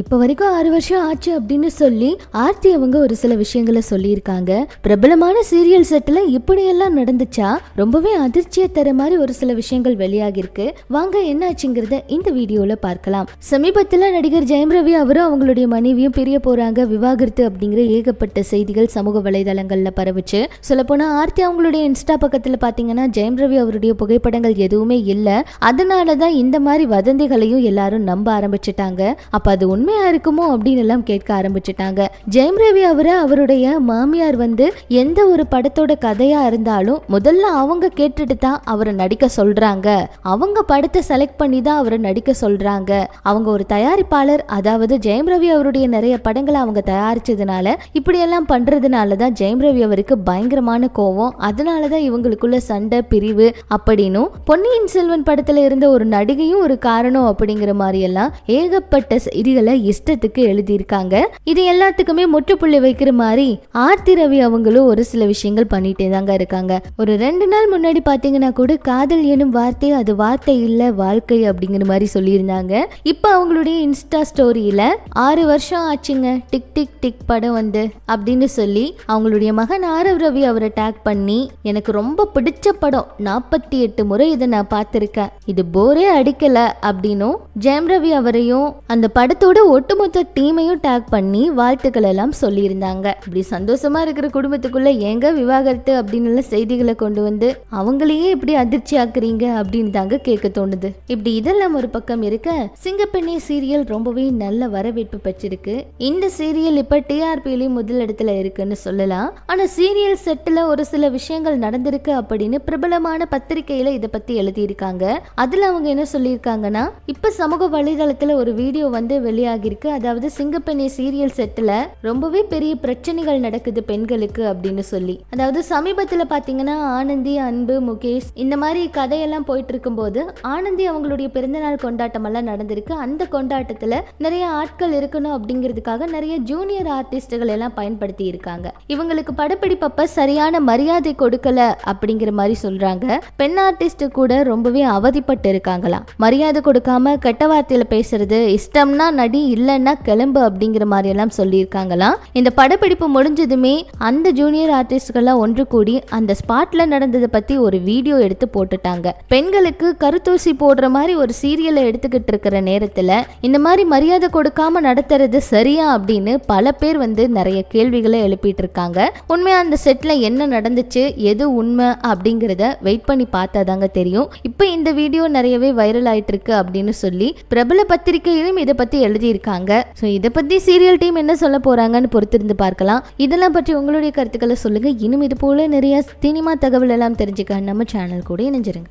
இப்போ வரைக்கும் ஆறு வருஷம் ஆச்சு அப்படின்னு சொல்லி ஆர்த்தி அவங்க ஒரு சில விஷயங்களை சொல்லியிருக்காங்க. பிரபலமான சீரியல் செட்ல இப்படியெல்லாம் நடந்துச்சா ரொம்பவே அதிர்ச்சியை தர மாதிரி ஒரு சில விஷயங்கள் வெளியாகிருக்கு வாங்க என்னாச்சுங்கிறத இந்த வீடியோல பார்க்கலாம். சமீபத்துல நடிகர் ஜெயம் ரவி அவரும் அவங்களுடைய மனைவியும் பிரிய போறாங்க விவாகரத்து அப்படிங்கிற ஏகப்பட்ட செய்திகள் சமூக வலைதளங்கள்ல பரவுச்சு. சொல்லப்போனால் ஆர்த்தி அவங்களுடைய இன்ஸ்டா பக்கத்துல பார்த்தீங்கன்னா ஜெயம் ரவி அவருடைய புகைப்படங்கள் எதுவுமே இல்லை. அதனால தான் இந்த மாதிரி வதந்திகளையும் எல்லாரும் நம்ப ஆரம்பிச்சிட்டாங்க. அப்போ அது உண்மையா இருக்குமோ அப்படின்னு எல்லாம் கேட்க ஆரம்பிச்சிட்டாங்க. ஜெயம் ரவி அவரை அவருடைய மாமியார் வந்து எந்த ஒரு படத்தோட கதையா இருந்தாலும் முதல்ல அவங்க கேட்டுட்டு தான் அவரை நடிக்க சொல்றாங்க. அவங்க படத்தை செலக்ட் பண்ணி தான் அவரை நடிக்க சொல்றாங்க. அவங்க ஒரு தயாரிப்பாளர் அதாவது ஜெயம் ரவி அவருடைய நிறைய படங்களை அவங்க தயாரிச்சதுனால இப்படியெல்லாம் பண்றதுனால தான் ஜெயம் ரவி அவருக்கு பயங்கரமான கோவம். அதனால தான் இவங்களுக்குள்ள சண்டை பிரிவு அப்படின்னும் பொன்னியின் செல்வன் படத்துல இருந்த ஒரு நடிகையும் ஒரு காரணம் அப்படிங்கிற மாதிரி எல்லாம் ஏகப்பட்ட செய்திகளை இஷ்டத்துக்கு எழுதியிருக்காங்க. இது எல்லாத்துக்குமே முற்றுப்புள்ளி வைக்கிற மாதிரி ஆர்த்தி ரவி அவங்களும் ஒரு சில விஷயங்கள் பண்ணிட்டே தாங்க இருக்காங்க. ஒரு ரெண்டு நாள் முன்னாடி பாத்தீங்கன்னா கூட காதல் எனும் வார்த்தை அது வார்த்தை இல்ல வாழ்க்கை அப்படிங்கிற மாதிரி சொல்லியிருந்தாங்க. இப்போ அவங்களுடைய இன்ஸ்டா ஸ்டோரியில ஆறு வருஷம் ஆச்சுங்க. டிக் டிக் டிக் படம் வந்து அப்படின்னு சொல்லி அவங்களுடைய மகன் ஆரவ் ரவி அவரை டேக் பண்ணி எனக்கு ரொம்ப பிடிச்ச படம். நாற்பத்தி எட்டு முறை இதை நான் பார்த்துருக்கேன். இது போரே அடிக்கல அப்படின்னும் ஜெயம் ரவி அவரையும் அந்த படத்தோட ஒட்டுமொத்த டீமையும் டேக் பண்ணி வாழ்த்துக்கள் எல்லாம் சொல்லியிருந்தாங்க. இப்படி சந்தோஷமா இருக்கிற குடும்பத்துக்குள்ள ஏங்க விவாகரத்து அப்படின்னு செய்திகளை கொண்டு வந்து அவங்களையே இப்படி அதிர்ச்சி ஆக்குறீங்க அப்படின்னு தாங்க கேட்க தோணுது. இப்படி இதெல்லாம் ஒரு பக்கம் இருக்க சிங்கப்பெண்ணே சீரியல் ரொம்பவே நல்ல வரவேற்பு பெற்றிருக்கு. இந்த சீரியல் இப்ப டிஆர்பிலையும் முதலிடத்துல இருக்குன்னு சொல்லலாம். ஆனா சீரியல் செட்டில் ஒரு சில விஷயங்கள் நடந்திருக்கு அப்படின்னு பிரபலமான பத்திரிகையில இதை பத்தி எழுதியிருக்காங்க. அதுல அவங்க என்ன சொல்லியிருக்காங்கன்னா இப்ப சமூக வலைதளத்துல ஒரு வீடியோ வந்து வெளியாகிருக்கு அதாவது சிங்கப்பெண்ணே சீரியல் செட்டில் ரொம்பவே பெரிய பிரச்சனைகள் நடக்குது பெண்களுக்கு அப்படின்னு சொல்லி. அதாவது சமீபத்தில் பார்த்தீங்கன்னா ஆனந்தி அன்பு முகேஷ் இந்த மாதிரி கதையெல்லாம் போயிட்டு இருக்கும்போது ஆனந்தி அவங்களுடைய பிறந்தநாள் கொண்டாட்டம் எல்லாம் நடந்திருக்கு. அந்த கொண்டாட்டத்துல நிறைய ஆட்கள் இருக்கணும் அப்படிங்கிறதுக்காக நிறைய ஜூனியர் ஆர்டிஸ்டுகள் எல்லாம் பயன்படுத்தி இருக்காங்க இவங்களுக்கு படப்பிடிப்பப்ப சரியான மரியாதை கொடுக்கல அப்படிங்கிற மாதிரி சொல்றாங்க. பெண் ஆர்டிஸ்ட் கூட ரொம்பவே அவதிப்பட்டு இருக்காங்களாம். மரியாதை கொடுக்காம கெட்ட வார்த்தையில பேசுறது இஷ்டம்னா நடி இல்லைன்னா கிளம்பு அப்படிங்கிற மாதிரி எல்லாம் சொல்லியிருக்காங்களாம். இந்த படப்பிடிப்பு முடிஞ்சதுமே அந்த ஜூனியர் ஆர்டிஸ்ட்கள்லாம் ஒன்று கூடி அந்த ஸ்பாட்ல நடந்ததை பத்தி ஒரு வீடியோ எடுத்து போட்டுட்டாங்க. பெண்களுக்கு கருத்தூசி போடுற மாதிரி ஒரு சீரியலை எடுத்துக்கிட்டு இருக்கிற நேரத்துல இந்த மாதிரி மரியாதை கொடுக்காம நடத்துறது சரியா அப்படின்னு பல பேர் வந்து நிறைய கேள்விகளை எழுப்பிட்டு இருக்காங்க. உண்மையா அந்த செட்ல என்ன நடந்துச்சு எது உண்மை அப்படிங்கிறத வெயிட் பண்ணி பார்த்தா தாங்க தெரியும். இப்போ இந்த வீடியோ நிறையவே வைரல் ஆயிட்டு இருக்கு அப்படின்னு சொல்லி பிரபல பத்திரிகையிலும் இதை பத்தி எழுதி எழுதியிருக்காங்க. ஸோ இதை பத்தி சீரியல் டீம் என்ன சொல்ல போறாங்கன்னு பொறுத்திருந்து பார்க்கலாம். இதெல்லாம் பற்றி உங்களுடைய கருத்துக்களை சொல்லுங்க. இன்னும் இது போல நிறைய சினிமா தகவல் எல்லாம் தெரிஞ்சுக்க நம்ம சேனல் கூட இணைஞ்சிருங்க.